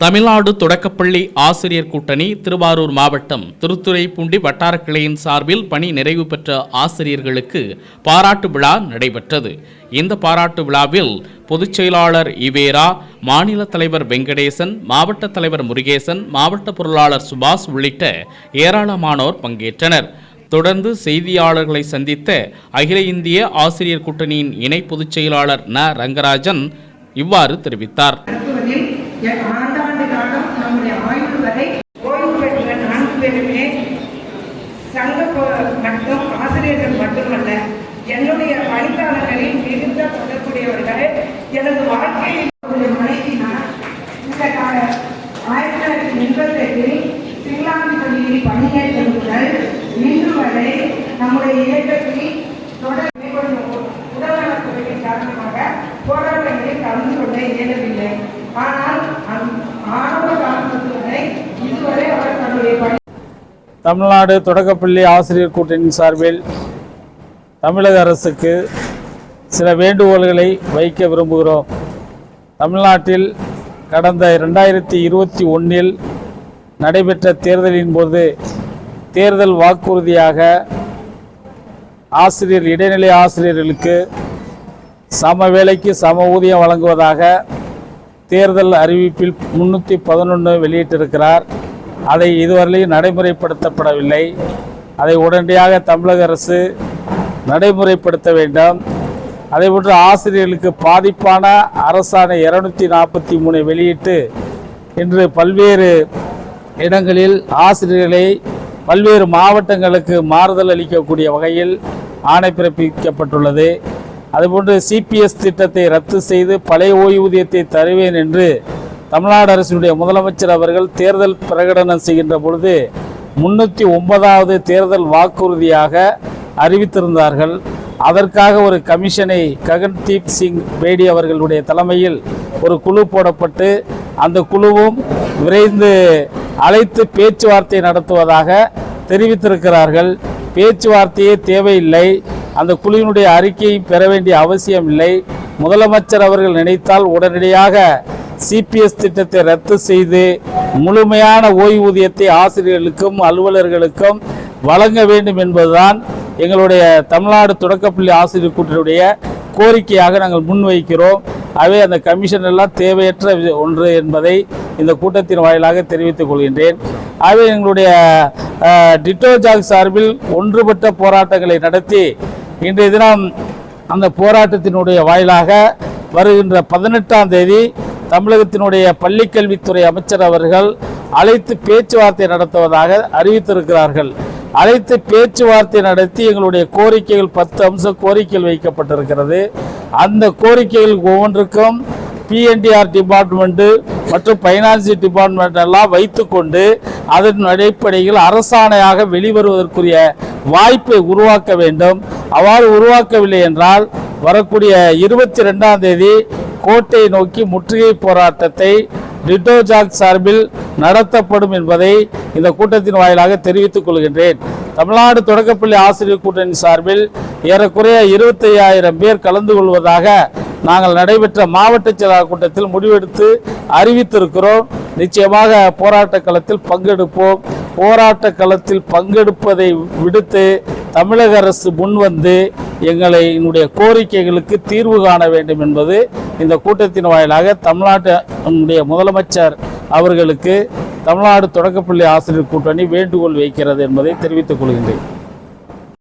தமிழ்நாடு தொடக்கப்பள்ளி ஆசிரியர் கூட்டணி திருவாரூர் மாவட்டம் திருத்துறைப்பூண்டி வட்டார கிளையின் சார்பில் பணி நிறைவு பெற்ற ஆசிரியர்களுக்கு பாராட்டு விழா நடைபெற்றது. இந்த பாராட்டு விழாவில் பொதுச் செயலாளர் இவேரா மாநில தலைவர் வெங்கடேசன் மாவட்ட தலைவர் முருகேசன் மாவட்ட பொருளாளர் சுபாஷ் உள்ளிட்ட ஏராளமானோர் பங்கேற்றனர். தொடர்ந்து செய்தியாளர்களை சந்தித்த அகில இந்திய ஆசிரியர் கூட்டணியின் இணை பொதுச் செயலாளர் ந. ரங்கராஜன் இவ்வாறு தெரிவித்தார். நம்முடைய ஆய்வு வரை ஓய்வு பெற்ற நான்கு பேருமே சங்க மட்டும் ஆசிரியர்கள் மட்டுமல்ல என்னுடைய பணியாளர்களில் மிகுந்த தொடர்புடையவர்கள் எனது வாழ்க்கையில் ஒரு மனைவினார் இந்த கால ஆயிரத்தி தொள்ளாயிரத்தி எண்பத்தி எட்டில் சிங்களாந்து பள்ளியில் பணியேற்ற முதல் இன்று வரை நம்முடைய இயக்கத்தில் தொடர் தமிழ்நாடு தொடக்கப்பள்ளி ஆசிரியர் கூட்டணி சார்பில் தமிழக அரசுக்கு சில வேண்டுகோள்களை வைக்க விரும்புகிறோம். தமிழ்நாட்டில் கடந்த ரெண்டாயிரத்தி இருபத்தி ஒன்றில் நடைபெற்ற தேர்தலின் போது தேர்தல் வாக்குறுதியாக ஆசிரியர் இடைநிலை ஆசிரியர்களுக்கு சம வேலைக்கு சம ஊதியம் வழங்குவதாக தேர்தல் அறிவிப்பில் முன்னூற்றி பதினொன்று வெளியிட்டிருக்கிறார். அதை இதுவரையிலும் நடைமுறைப்படுத்தப்படவில்லை. அதை உடனடியாக தமிழக அரசு நடைமுறைப்படுத்த வேண்டும். அதேபோன்று ஆசிரியர்களுக்கு பாதிப்பான அரசாணை இருநூத்தி நாற்பத்தி மூணை வெளியிட்டு இன்று பல்வேறு இடங்களில் ஆசிரியர்களை பல்வேறு மாவட்டங்களுக்கு மாறுதல் அளிக்கக்கூடிய வகையில் ஆணை பிறப்பிக்கப்பட்டுள்ளது. அதுபோன்று சிபிஎஸ் திட்டத்தை ரத்து செய்து பழைய ஓய்வூதியத்தை தருவேன் என்று தமிழ்நாடு அரசினுடைய முதலமைச்சர் அவர்கள் தேர்தல் பிரகடனம் செய்கின்ற பொழுது முன்னூற்றி ஒன்பதாவது தேர்தல் வாக்குறுதியாக அறிவித்திருந்தார்கள். அதற்காக ஒரு கமிஷனை ககன்தீப் சிங் பேடி அவர்களுடைய தலைமையில் ஒரு குழு போடப்பட்டு அந்த குழுவும் விரைந்து அழைத்து பேச்சுவார்த்தை நடத்துவதாக தெரிவித்திருக்கிறார்கள். பேச்சுவார்த்தையே தேவையில்லை. அந்த குழுவினுடைய அறிக்கையை பெற வேண்டிய அவசியம் இல்லை முதலமைச்சர் அவர்கள் நினைத்தால் உடனடியாக சிபிஎஸ் திட்டத்தை ரத்து செய்து முழுமையான ஓய்வூதியத்தை ஆசிரியர்களுக்கும் அலுவலர்களுக்கும் வழங்க வேண்டும் என்பதுதான் எங்களுடைய தமிழ்நாடு தொடக்கப்பள்ளி ஆசிரியர் கூட்டணியுடைய கோரிக்கையாக நாங்கள் முன்வைக்கிறோம். அவை அந்த கமிஷன் எல்லாம் தேவையற்ற ஒன்று என்பதை இந்த கூட்டத்தின் வாயிலாக தெரிவித்துக் கொள்கின்றேன். அவை எங்களுடைய டிட்டோஜாக் சார்பில் ஒன்றுபட்ட போராட்டங்களை நடத்தி இன்றைய தினம் அந்த போராட்டத்தினுடைய வாயிலாக வருகின்ற பதினெட்டாம் தேதி தமிழகத்தினுடைய பள்ளிக்கல்வித்துறை அமைச்சர் அவர்கள் அழைத்து பேச்சுவார்த்தை நடத்துவதாக அறிவித்திருக்கிறார்கள். அழைத்து பேச்சுவார்த்தை நடத்தி எங்களுடைய கோரிக்கைகள் பத்து அம்ச கோரிக்கைகள் வைக்கப்பட்டிருக்கிறது. அந்த கோரிக்கைகள் ஒவ்வொன்றுக்கும் பிஎன்டிஆர் டிபார்ட்மெண்ட்டு மற்றும் ஃபைனான்ஸ் டிபார்ட்மெண்ட் எல்லாம் வைத்துக்கொண்டு அதன் அடிப்படையில் அரசாணையாக வெளிவருவதற்குரிய வாய்ப்பை உருவாக்க வேண்டும். அவ்வாறு உருவாக்கவில்லை என்றால் வரக்கூடிய இருபத்தி ரெண்டாம் தேதி கோட்டை நோக்கி முற்றுகை போராட்டத்தை டிட்டோஜாக் சார்பில் நடத்தப்படும் என்பதை இந்த கூட்டத்தின் வாயிலாக தெரிவித்துக் கொள்கின்றேன். தமிழ்நாடு தொடக்கப்பள்ளி ஆசிரியர் கூட்டணி சார்பில் ஏறக்குறைய இருபத்தி ஐயாயிரம் பேர் கலந்து கொள்வதாக நாங்கள் நடைபெற்ற மாவட்ட செயலாளர் கூட்டத்தில் முடிவெடுத்து அறிவித்திருக்கிறோம். நிச்சயமாக போராட்ட களத்தில் பங்கெடுப்போம். போராட்ட களத்தில் பங்கெடுப்பதை விடுத்து தமிழக அரசு முன்வந்து எங்களை என்னுடைய கோரிக்கைகளுக்கு தீர்வு காண வேண்டும் என்பது இந்த கூட்டத்தின் வாயிலாக தமிழ்நாட்டினுடைய முதலமைச்சர் அவர்களுக்கு தமிழ்நாடு தொடக்கப்பள்ளி ஆசிரியர் கூட்டணி வேண்டுகோள் வைக்கிறது என்பதை தெரிவித்துக் கொள்கின்றேன்.